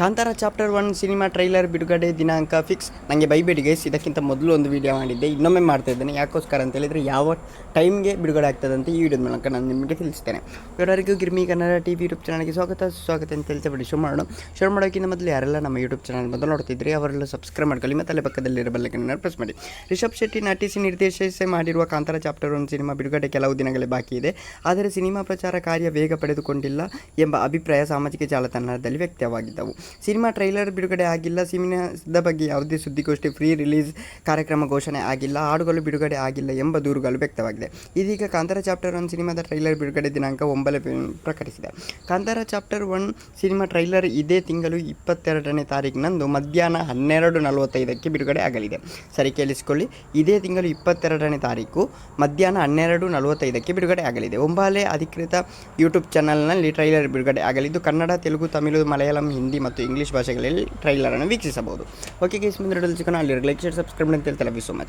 Kantara chapter one cinema trailer ಬಿಡುಗಡೆ ದಿನಾಂಕ fix ನನಗೆ ಬೈಬೇಡಿ ಗೈಸ್ ಇದಕ್ಕಿಂತ ಮೊದಲು ಒಂದು ವೀಡಿಯೋ ಮಾಡಿದ್ದೆ. ಇನ್ನೊಮ್ಮೆ ಮಾಡ್ತಾ ಇದ್ದೇನೆ. ಯಾಕೋಸ್ಕರ ಅಂತ ಹೇಳಿದರೆ ಯಾವ ಟೈಮ್ಗೆ ಬಿಡುಗಡೆ ಆಗ್ತದೆ ಅಂತ ಈ ವಿಡಿಯೋದ ಮೂಲಕ ನಾನು ನಿಮಗೆ ತಿಳಿಸ್ತೇನೆ. ಇವರವರೆಗೂ ಗಿರ್ಮಿ ಕನ್ನಡ ಟಿ ವಿ ಯೂಟ್ಯೂಬ್ ಚಾನಲ್ಗೆ ಸ್ವಾಗತ. ಸ್ವಾಗತ ಅಂತ ಹೇಳ್ತಾ ಬಿಡಿ ಶುರು ಮಾಡೋಣ ಶುರು ಮಾಡೋಕ್ಕಿಂತ ಮೊದಲು ಯಾರೆಲ್ಲ ನಮ್ಮ ಯೂಟ್ಯೂಬ್ ಚಾನಲ್ ಮೊದಲು ನೋಡ್ತಿದ್ರಿ, ಅವರೆಲ್ಲ ಸಬ್ಸ್ಕ್ರೈಬ್ ಮಾಡ್ಕೊಳ್ಳಿ ಮತ್ತು ಅಲ್ಲೇ ಪಕ್ಕದಲ್ಲಿರೋ ಪ್ರೆಸ್ ಮಾಡಿ. ರಿಷಬ್ ಶೆಟ್ಟಿ ನಟಿಸಿ ನಿರ್ದೇಶಿಸಿ ಮಾಡಿರುವ ಕಾಂತಾರ ಚಾಪ್ಟರ್ ಒನ್ ಸಿನಿಮಾ ಬಿಡುಗಡೆ ಕೆಲವು ದಿನಗಳೇ ಬಾಕಿ ಇದೆ. ಆದರೆ ಸಿನಿಮಾ ಪ್ರಚಾರ ಕಾರ್ಯ ವೇಗ ಪಡೆದುಕೊಂಡಿಲ್ಲ ಎಂಬ ಅಭಿಪ್ರಾಯ ಸಾಮಾಜಿಕ ಜಾಲತಾಣದಲ್ಲಿ ವ್ಯಕ್ತವಾಗಿದ್ದವು. ಸಿನಿಮಾ ಟ್ರೈಲರ್ ಬಿಡುಗಡೆ ಆಗಿಲ್ಲ. ಸಿನಿಮಾದ ಬಗ್ಗೆ ಯಾವುದೇ ಸುದ್ದಿಗೋಷ್ಠಿ, ಫ್ರೀ ರಿಲೀಸ್ ಕಾರ್ಯಕ್ರಮ ಘೋಷಣೆ ಆಗಿಲ್ಲ. ಹಾಡುಗಳು ಬಿಡುಗಡೆ ಆಗಿಲ್ಲ ಎಂಬ ದೂರುಗಳು ವ್ಯಕ್ತವಾಗಿದೆ. ಇದೀಗ ಕಾಂತಾರ ಚಾಪ್ಟರ್ ಒನ್ ಸಿನಿಮಾದ ಟ್ರೈಲರ್ ಬಿಡುಗಡೆ ದಿನಾಂಕ ಒಂಬಲೆ ಪ್ರಕಟಿಸಿದೆ. Kantara chapter one cinema trailer ಇದೇ ತಿಂಗಳು ಇಪ್ಪತ್ತೆರಡನೇ ತಾರೀಕಿನಂದು ಮಧ್ಯಾಹ್ನ ಹನ್ನೆರಡು ನಲವತ್ತೈದಕ್ಕೆ ಬಿಡುಗಡೆ ಆಗಲಿದೆ. ಸರಿ ಕೇಳಿಸಿಕೊಳ್ಳಿ. ಇದೇ ತಿಂಗಳು ಇಪ್ಪತ್ತೆರಡನೇ ತಾರೀಕು ಮಧ್ಯಾಹ್ನ ಹನ್ನೆರಡು ನಲವತ್ತೈದಕ್ಕೆ ಬಿಡುಗಡೆ ಆಗಲಿದೆ. ಒಂಬಾಲೆ ಅಧಿಕೃತ ಯೂಟ್ಯೂಬ್ ಚಾನಲ್ನಲ್ಲಿ ಟ್ರೈಲರ್ ಬಿಡುಗಡೆ ಆಗಲಿದ್ದು ಕನ್ನಡ, ತೆಲುಗು, ತಮಿಳು, ಮಲಯಾಳಂ, ಹಿಂದಿ ಮತ್ತು ಇಂಗ್ಲೀಷ್ ಭಾಷೆಗಳಲ್ಲಿ ಟ್ರೈಲರನ್ನು ವೀಕ್ಷಿಸಬಹುದು. ಓಕೆ ಗೇಸ್ ಮುಂದೆ ಸಿಗೋಣ. ಅಲ್ಲಿ ಲೈಕ್ ಶೇರ್ ಸಬ್ಸ್ಕ್ರೈಬ್ ಅಂತ ಹೇಳ್ತಾರೆ ವಿ ಸೊ ಮಚ್